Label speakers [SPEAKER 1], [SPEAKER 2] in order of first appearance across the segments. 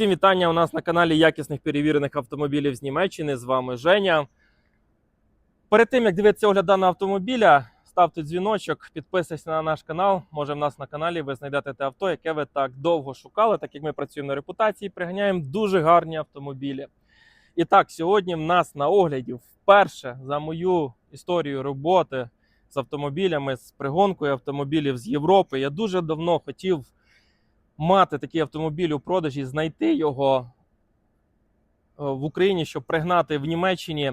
[SPEAKER 1] Всім вітання у нас на каналі якісних перевірених автомобілів з Німеччини. З вами Женя. Перед тим як дивитися огляд даного автомобіля, ставте дзвіночок, підписуйтесь на наш канал. Може, в нас на каналі ви знайдете те авто, яке ви так довго шукали, так як ми працюємо на репутації, приганяємо дуже гарні автомобілі. І так, сьогодні в нас на огляді вперше за мою історію роботи з автомобілями, з пригонкою автомобілів з Європи. Я дуже давно хотів мати такий автомобіль у продажі, знайти його е, в Україні, щоб пригнати в Німеччині.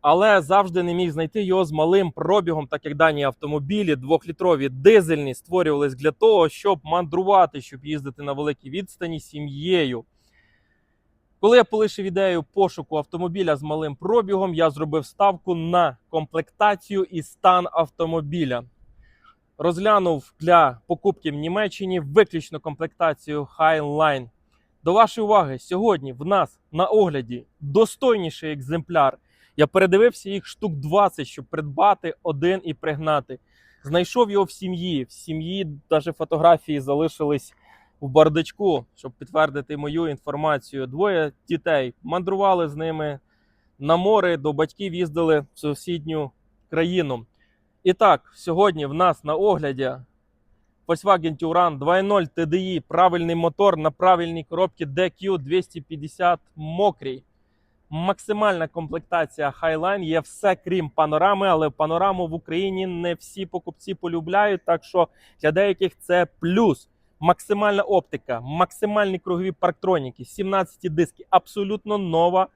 [SPEAKER 1] Але завжди не міг знайти його з малим пробігом, так як дані автомобілі двохлітрові дизельні створювались для того, щоб мандрувати, щоб їздити на великій відстані сім'єю. Коли я полишив ідею пошуку автомобіля з малим пробігом, я зробив ставку на комплектацію і стан автомобіля. Розглянув для покупки в Німеччині виключно комплектацію Highline. До вашої уваги, сьогодні в нас на огляді достойніший екземпляр. Я передивився їх штук 20, щоб придбати один і пригнати. Знайшов його в сім'ї. В сім'ї навіть фотографії залишились в бардачку, щоб підтвердити мою інформацію. Двоє дітей мандрували з ними на море, до батьків їздили в сусідню країну. І так, сьогодні в нас на огляді Volkswagen Touran 2.0 TDI, правильний мотор на правильній коробці DQ250 мокрій. Максимальна комплектація Highline є все крім панорами, але панораму в Україні не всі покупці полюбляють, так що для деяких це плюс. Максимальна оптика, максимальні кругові парктроніки, 17 диски, абсолютно нова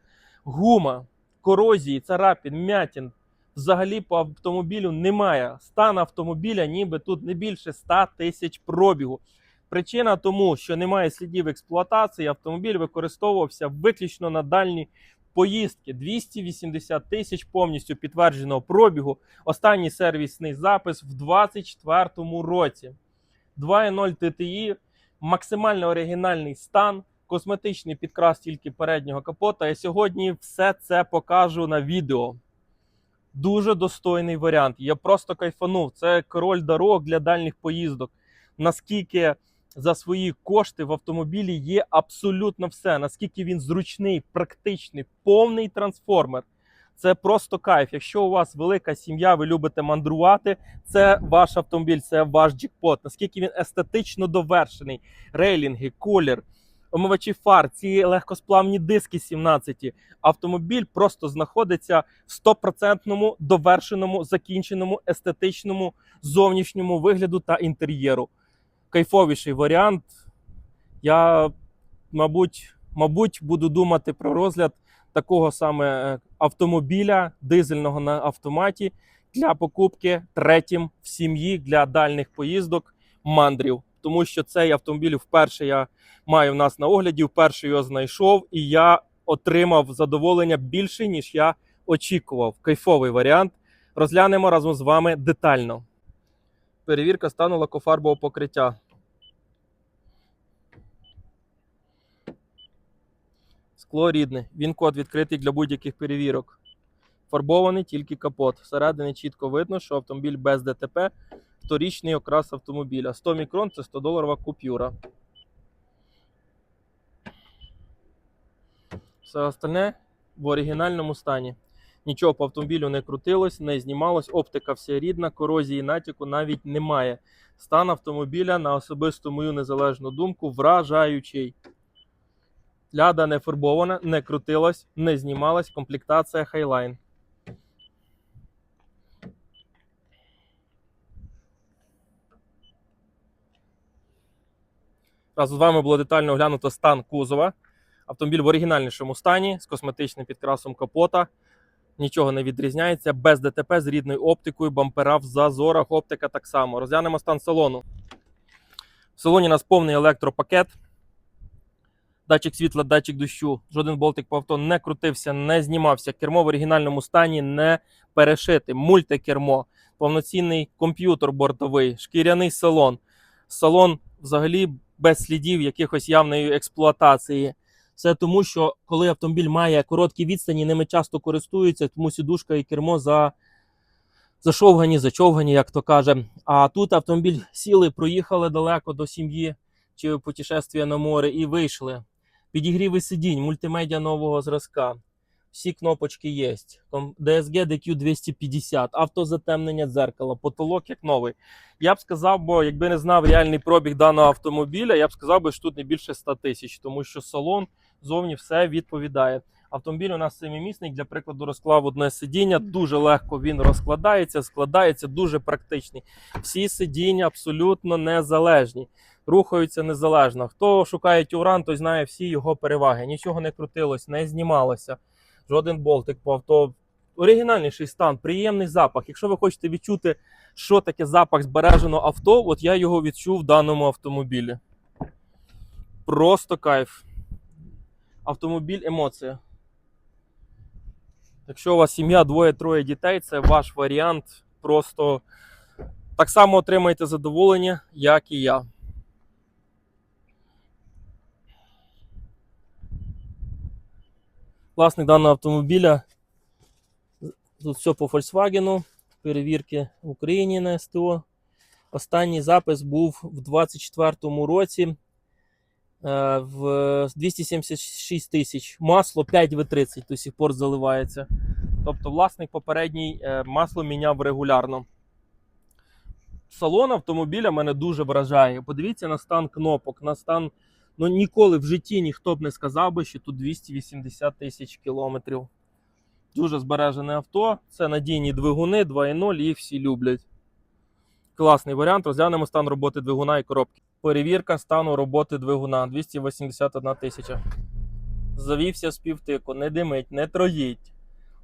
[SPEAKER 1] гума, корозії, царапін, м'ятін. Взагалі по автомобілю немає. Стан автомобіля ніби тут не більше 100 тисяч пробігу. Причина тому, що немає слідів експлуатації, автомобіль використовувався виключно на дальні поїздки. 280 тисяч повністю підтвердженого пробігу. Останній сервісний запис в 2024 році. 2.0 TTI, максимально оригінальний стан, косметичний підкрас тільки переднього капота. Я сьогодні все це покажу на відео. Дуже достойний варіант. Я просто кайфанув. Це король дорог для дальніх поїздок. Наскільки за свої кошти в автомобілі є абсолютно все. Наскільки він зручний, практичний, повний трансформер. Це просто кайф. Якщо у вас велика сім'я, ви любите мандрувати, це ваш автомобіль, це ваш джекпот. Наскільки він естетично довершений, рейлінги, колір, омивачі фар, ці легкосплавні диски 17. Автомобіль просто знаходиться в стопроцентному довершеному, закінченому естетичному зовнішньому вигляду та інтер'єру. Кайфовіший варіант. Я, мабуть, мабуть, буду думати про розгляд такого саме е, автомобіля дизельного на автоматі для покупки третім в сім'ї для дальних поїздок мандрів. Тому що цей автомобіль вперше я маю в нас на огляді, вперше його знайшов, і я отримав задоволення більше, ніж я очікував. Кайфовий варіант. Розглянемо разом з вами детально. Перевірка стану лакофарбового покриття. Скло рідне. Він код відкритий для будь-яких перевірок. Фарбований тільки капот. Всередині чітко видно, що автомобіль без ДТП. Вторічний окрас автомобіля. 100 мікрон це 100 доларова купюра. Все остальне в оригінальному стані. Нічого по автомобілю не крутилось, не знімалось, оптика вся рідна, корозії натяку навіть немає. Стан автомобіля, на особисту мою незалежну думку, вражаючий. Ляда не фарбована, не крутилась, не знімалась. Комплектація Highline. Разом з вами було детально оглянуто стан кузова. Автомобіль в оригінальнішому стані з косметичним підкрасом капота. Нічого не відрізняється. Без ДТП з рідною оптикою, бампера в зазорах, оптика так само. Розглянемо стан салону. В салоні у нас повний електропакет. Датчик світла, датчик дощу. Жоден болтик по авто не крутився, не знімався. Кермо в оригінальному стані не перешите. Мультикермо, повноцінний комп'ютер бортовий, шкіряний салон. Салон взагалі без слідів якихось явної експлуатації. Це тому, що коли автомобіль має короткі відстані, ними часто користуються, тому сідушка і кермо за, зашовгані, зачовгані, як то каже. А тут автомобіль сіли, проїхали далеко до сім'ї чи путешествие на море і вийшли. Підігріви сидінь, мультимедіа нового зразка. Всі кнопочки є. DSG DQ 250, автозатемнення дзеркала, потолок як новий. Я б сказав, бо якби не знав реальний пробіг даного автомобіля, я б сказав, би, що тут не більше 100 тисяч, тому що салон зовні все відповідає. Автомобіль у нас семимісний, для прикладу, розклав одне сидіння. Дуже легко він розкладається, складається, дуже практичний. Всі сидіння абсолютно незалежні, рухаються незалежно. Хто шукає тюран, той знає всі його переваги. Нічого не крутилось, не знімалося. Жоден болтик по авто. Оригінальніший стан, приємний запах. Якщо ви хочете відчути, що таке запах збереженого авто, от я його відчув в даному автомобілі. Просто кайф. Автомобіль емоція. Якщо у вас сім'я, двоє-троє дітей, це ваш варіант. Просто так само отримаєте задоволення, як і я. Власник даного автомобіля. Тут все по Volkswagen, перевірки в Україні на СТО. Останній запис був в 24-му році е, в 276 тисяч. Масло 5В30 до сих пор заливається. Тобто власник попередній е, масло міняв регулярно. Салон автомобіля мене дуже вражає. Подивіться на стан кнопок, на стан. Ну ніколи в житті ніхто б не сказав би, що тут 280 тисяч кілометрів. Дуже збережене авто. Це надійні двигуни 2.0, їх всі люблять. Класний варіант. Розглянемо стан роботи двигуна і коробки. Перевірка стану роботи двигуна 281 тисяча. Завівся з півтику, не димить, не троїть,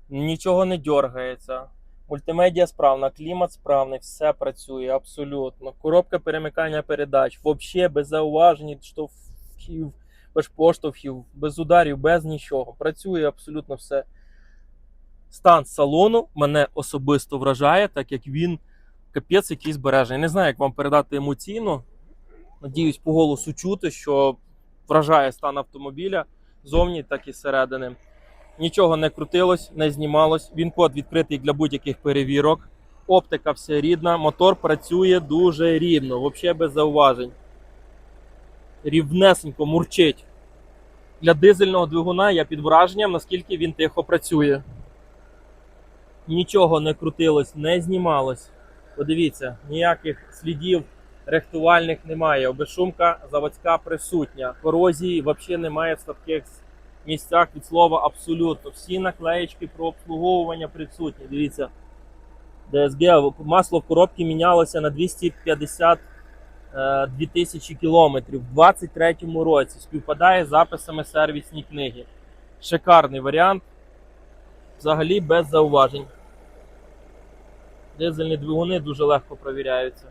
[SPEAKER 1] нічого не дергається. Мультимедіа справна, клімат справний, все працює абсолютно. Коробка перемикання передач, взагалі без зауважень, штовхів, без поштовхів, без ударів, без нічого. Працює абсолютно все. Стан салону мене особисто вражає, так як він капець який збережений. Не знаю, як вам передати емоційно. Надіюсь, по голосу чути, що вражає стан автомобіля зовні, так і зсередини. Нічого не крутилось, не знімалось. Він код відкритий для будь-яких перевірок. Оптика все рідна, мотор працює дуже рівно, взагалі без зауважень рівнесенько мурчить. Для дизельного двигуна я під враженням, наскільки він тихо працює. Нічого не крутилось, не знімалось. Подивіться, ніяких слідів рехтувальних немає. Обешумка заводська присутня. Корозії взагалі немає в слабких місцях від слова абсолютно. Всі наклеєчки про обслуговування присутні. Дивіться, ДСГ масло в коробці мінялося на 250 Е, 2000 кілометрів в 2023 році. Співпадає з записами сервісні книги. Шикарний варіант. Взагалі без зауважень. Дизельні двигуни дуже легко провіряються.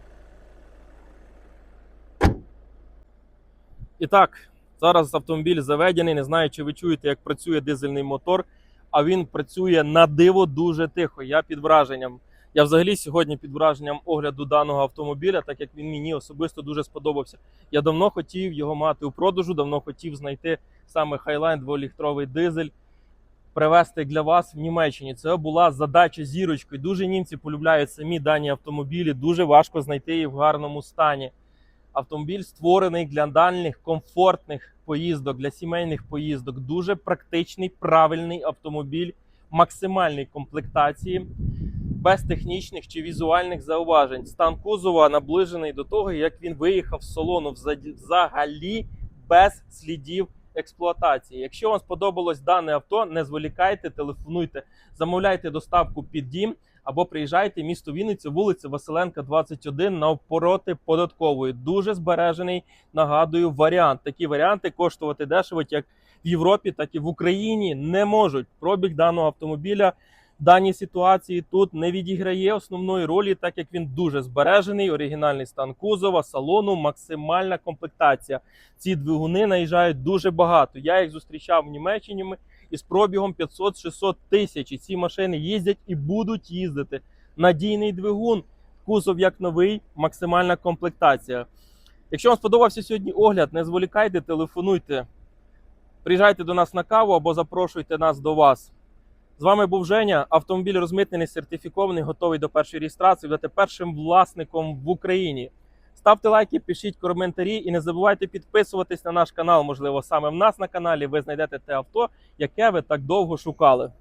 [SPEAKER 1] І так, зараз автомобіль заведений. Не знаю, чи ви чуєте, як працює дизельний мотор, а він працює на диво дуже тихо. Я під враженням. Я взагалі сьогодні під враженням огляду даного автомобіля, так як він мені особисто дуже сподобався. Я давно хотів його мати у продажу, давно хотів знайти саме Highline 2-літровий дизель. Привезти для вас в Німеччині. Це була задача зірочкою. Дуже німці полюбляють самі дані автомобілі. Дуже важко знайти їх в гарному стані. Автомобіль створений для дальних комфортних поїздок, для сімейних поїздок. Дуже практичний, правильний автомобіль максимальної комплектації, без технічних чи візуальних зауважень. Стан кузова наближений до того, як він виїхав з салону взагалі без слідів експлуатації. Якщо вам сподобалось дане авто, не зволікайте, телефонуйте, замовляйте доставку під дім або приїжджайте в місто Вінниця, вулиця Василенка, 21 навпроти податкової. Дуже збережений, нагадую, варіант. Такі варіанти коштувати дешево, як в Європі, так і в Україні не можуть. Пробіг даного автомобіля даній ситуації тут не відіграє основної ролі, так як він дуже збережений, оригінальний стан кузова, салону, максимальна комплектація. Ці двигуни наїжджають дуже багато. Я їх зустрічав в Німеччині із пробігом 500-600 тисяч. І ці машини їздять і будуть їздити. Надійний двигун, кузов як новий, максимальна комплектація. Якщо вам сподобався сьогодні огляд, не зволікайте, телефонуйте. Приїжджайте до нас на каву або запрошуйте нас до вас. З вами був Женя. Автомобіль розмитнений, сертифікований, готовий до першої реєстрації. Будете першим власником в Україні. Ставте лайки, пишіть коментарі і не забувайте підписуватись на наш канал. Можливо, саме в нас на каналі ви знайдете те авто, яке ви так довго шукали.